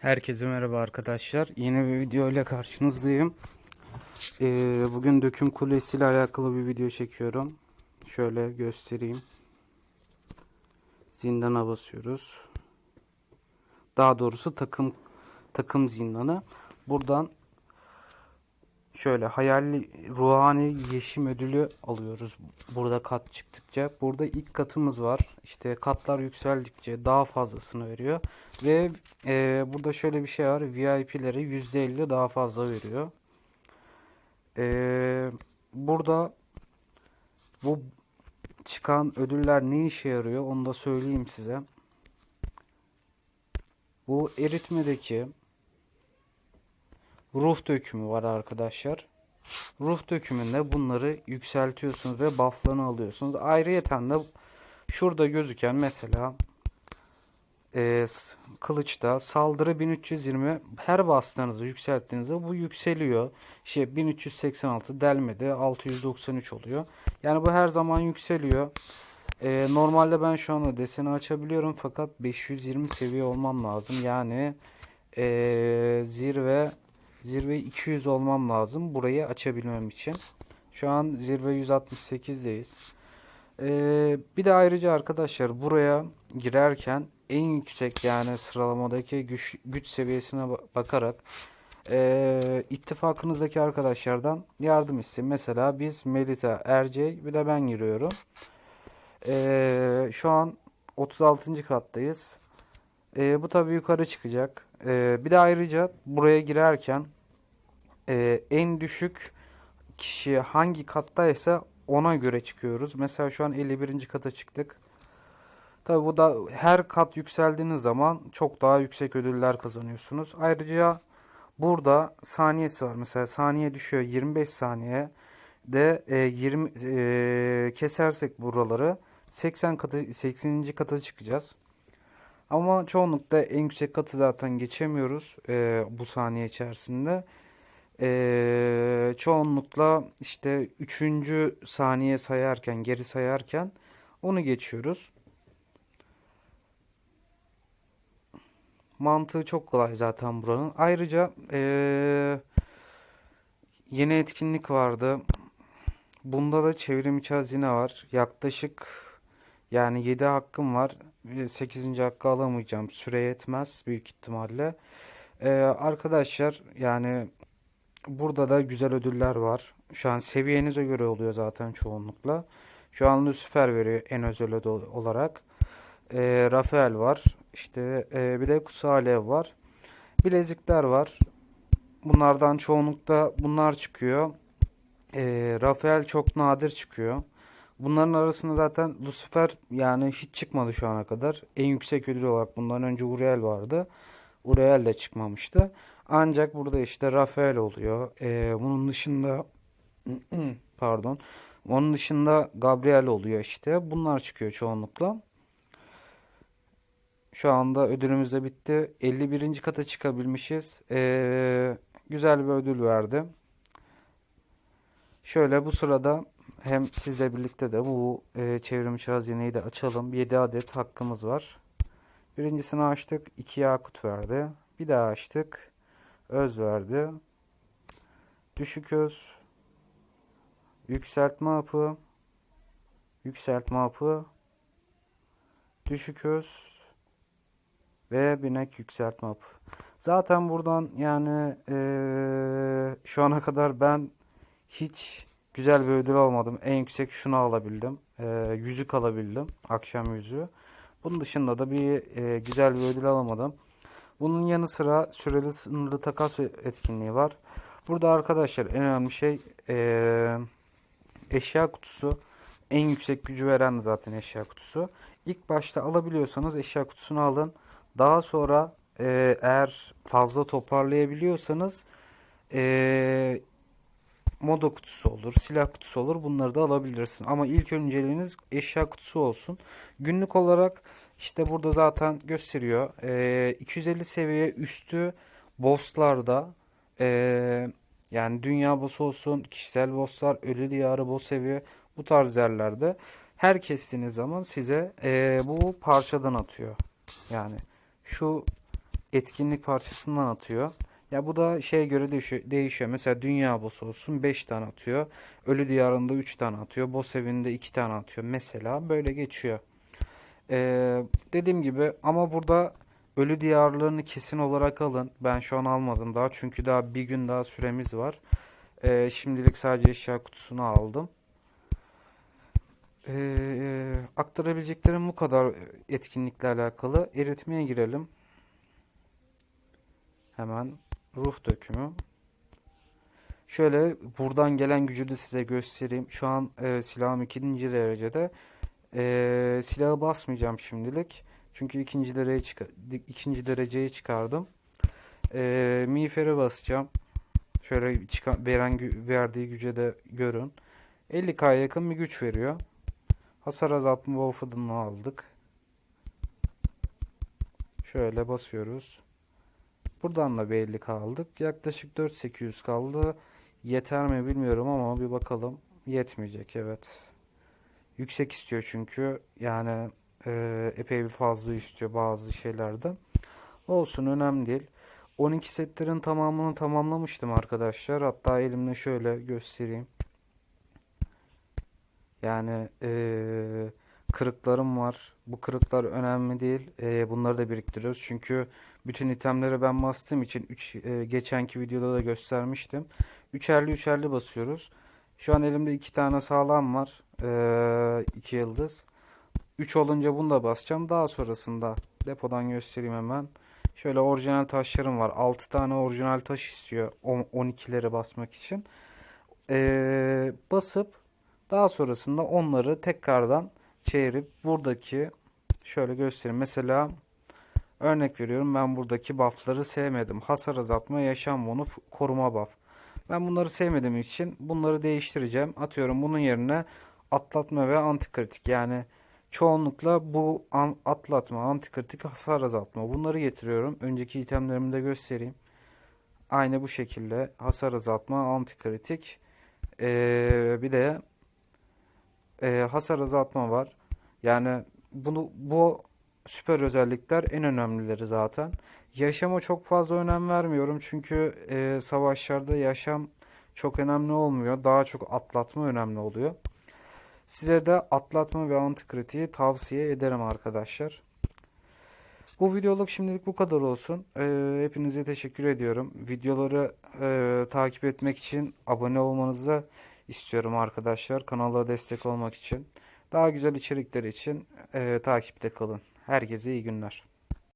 Herkese merhaba arkadaşlar. Yeni bir video ile karşınızdayım. Ee, bugün döküm kulesi ile alakalı bir video çekiyorum. Şöyle göstereyim. Zindana basıyoruz. Daha doğrusu takım takım zindanı. Buradan şöyle hayali ruhani yeşim ödülü alıyoruz. Burada kat çıktıkça. Burada ilk katımız var. İşte katlar yükseldikçe daha fazlasını veriyor. Ve e, burada şöyle bir şey var. VIP'lere %50 daha fazla veriyor. E, burada bu çıkan ödüller ne işe yarıyor onu da söyleyeyim size. Bu eritmedeki ruh dökümü var arkadaşlar. Ruh dökümünde bunları yükseltiyorsunuz ve bufflarını alıyorsunuz. Ayrıyeten de şurada gözüken mesela e, kılıçta saldırı 1320 her bastığınızda yükselttiğinizde bu yükseliyor. Şey 1386 delmede 693 oluyor. Yani bu her zaman yükseliyor. E, normalde ben şu anda deseni açabiliyorum fakat 520 seviye olmam lazım. Yani e, zirve zirve 200 olmam lazım burayı açabilmem için. Şu an zirve 168'deyiz. Ee, bir de ayrıca arkadaşlar buraya girerken en yüksek yani sıralamadaki güç, güç seviyesine ba- bakarak ee, ittifakınızdaki arkadaşlardan yardım isteyin. Mesela biz Melita, Ercey bir de ben giriyorum. Ee, şu an 36. kattayız. Ee, bu tabii yukarı çıkacak. Ee, bir de ayrıca buraya girerken ee, en düşük kişi hangi kattaysa ona göre çıkıyoruz. Mesela şu an 51. kata çıktık. Tabi bu da her kat yükseldiğiniz zaman çok daha yüksek ödüller kazanıyorsunuz. Ayrıca burada saniyesi var. Mesela saniye düşüyor 25 saniye de e, 20 e, kesersek buraları 80 katı 80. kata çıkacağız. Ama çoğunlukla en yüksek katı zaten geçemiyoruz e, bu saniye içerisinde. Ee, çoğunlukla işte üçüncü saniye sayarken, geri sayarken onu geçiyoruz. Mantığı çok kolay zaten buranın. Ayrıca ee, yeni etkinlik vardı. Bunda da çevrim içi hazine var. Yaklaşık yani 7 hakkım var. 8. hakkı alamayacağım. Süre yetmez büyük ihtimalle. Ee, arkadaşlar yani Burada da güzel ödüller var. Şu an seviyenize göre oluyor zaten çoğunlukla. Şu an Lucifer veriyor en özel ödül olarak. Ee, Rafael var. İşte e, bir de Kutsal Alev var. Bilezikler var. Bunlardan çoğunlukla bunlar çıkıyor. Ee, Rafael çok nadir çıkıyor. Bunların arasında zaten Lucifer yani hiç çıkmadı şu ana kadar. En yüksek ödül olarak bundan önce Uriel vardı. Uriel de çıkmamıştı. Ancak burada işte Rafael oluyor. Ee, bunun dışında pardon. Onun dışında Gabriel oluyor işte. Bunlar çıkıyor çoğunlukla. Şu anda ödülümüz de bitti. 51. kata çıkabilmişiz. Ee, güzel bir ödül verdi. Şöyle bu sırada hem sizle birlikte de bu e, çevrimiçi hazineyi de açalım. 7 adet hakkımız var. Birincisini açtık. 2 yakut verdi. Bir daha açtık. Öz verdi. Düşük öz. Yükseltme hapı. Yükseltme hapı. Düşük öz. Ve binek yükseltme hapı. Zaten buradan yani eee, şu ana kadar ben hiç güzel bir ödül almadım. En yüksek şunu alabildim. Eee, yüzük alabildim. Akşam yüzüğü. Bunun dışında da bir eee, güzel bir ödül alamadım. Bunun yanı sıra süreli sınırlı takas etkinliği var. Burada arkadaşlar en önemli şey eee, eşya kutusu. En yüksek gücü veren zaten eşya kutusu. İlk başta alabiliyorsanız eşya kutusunu alın. Daha sonra eee, eğer fazla toparlayabiliyorsanız eee moda kutusu olur, silah kutusu olur. Bunları da alabilirsin. Ama ilk önceliğiniz eşya kutusu olsun. Günlük olarak işte burada zaten gösteriyor. Ee, 250 seviye üstü bosslarda ee, yani dünya boss'u olsun, kişisel bosslar, ölü diyarı boss seviye bu tarz yerlerde her kestiğiniz zaman size ee, bu parçadan atıyor. Yani şu etkinlik parçasından atıyor. Ya bu da şeye göre değişiyor. değişiyor. Mesela dünya boss olsun 5 tane atıyor. Ölü diyarında 3 tane atıyor. Boss evinde 2 tane atıyor. Mesela böyle geçiyor. Ee, dediğim gibi ama burada ölü diyarlarını kesin olarak alın. Ben şu an almadım daha çünkü daha bir gün daha süremiz var. Ee, şimdilik sadece eşya kutusunu aldım. Ee, aktarabileceklerim bu kadar etkinlikle alakalı. Eritmeye girelim. Hemen ruh dökümü. Şöyle buradan gelen gücü de size göstereyim. Şu an e, silahım ikinci derecede. E, silahı basmayacağım şimdilik. Çünkü ikinci dereceye, çık ikinci dereceye çıkardım. E, miğfere basacağım. Şöyle çıkan, veren verdiği güce de görün. 50k yakın bir güç veriyor. Hasar azaltma buff'ını aldık. Şöyle basıyoruz. Buradan da 50 kaldık. Yaklaşık 4800 kaldı. Yeter mi bilmiyorum ama bir bakalım. Yetmeyecek evet. Yüksek istiyor çünkü. Yani e, epey bir fazla istiyor bazı şeylerde. Olsun önemli değil. 12 setlerin tamamını tamamlamıştım arkadaşlar. Hatta elimle şöyle göstereyim. Yani eee, kırıklarım var. Bu kırıklar önemli değil. Eee, bunları da biriktiriyoruz. Çünkü bütün itemleri ben bastığım için üç, eee, geçenki videoda da göstermiştim. Üçerli üçerli basıyoruz. Şu an elimde iki tane sağlam var. Eee iki yıldız. 3 olunca bunu da basacağım. Daha sonrasında depodan göstereyim hemen. Şöyle orijinal taşlarım var. 6 tane orijinal taş istiyor. 12'leri basmak için. Eee, basıp daha sonrasında onları tekrardan çevirip buradaki şöyle göstereyim. Mesela örnek veriyorum ben buradaki buff'ları sevmedim. Hasar azaltma, yaşam bonu, koruma buff. Ben bunları sevmediğim için bunları değiştireceğim. Atıyorum bunun yerine atlatma ve antikritik yani çoğunlukla bu an- atlatma, antikritik, hasar azaltma bunları getiriyorum. Önceki itemlerimi de göstereyim. Aynı bu şekilde hasar azaltma, antikritik ee, bir de e, hasar azaltma var. Yani bunu bu süper özellikler en önemlileri zaten. Yaşama çok fazla önem vermiyorum çünkü e, savaşlarda yaşam çok önemli olmuyor. Daha çok atlatma önemli oluyor. Size de atlatma ve antikritiği tavsiye ederim arkadaşlar. Bu videoluk şimdilik bu kadar olsun. Ee, hepinize teşekkür ediyorum. Videoları e, takip etmek için abone olmanızı istiyorum arkadaşlar. Kanala destek olmak için. Daha güzel içerikler için e, takipte kalın. Herkese iyi günler.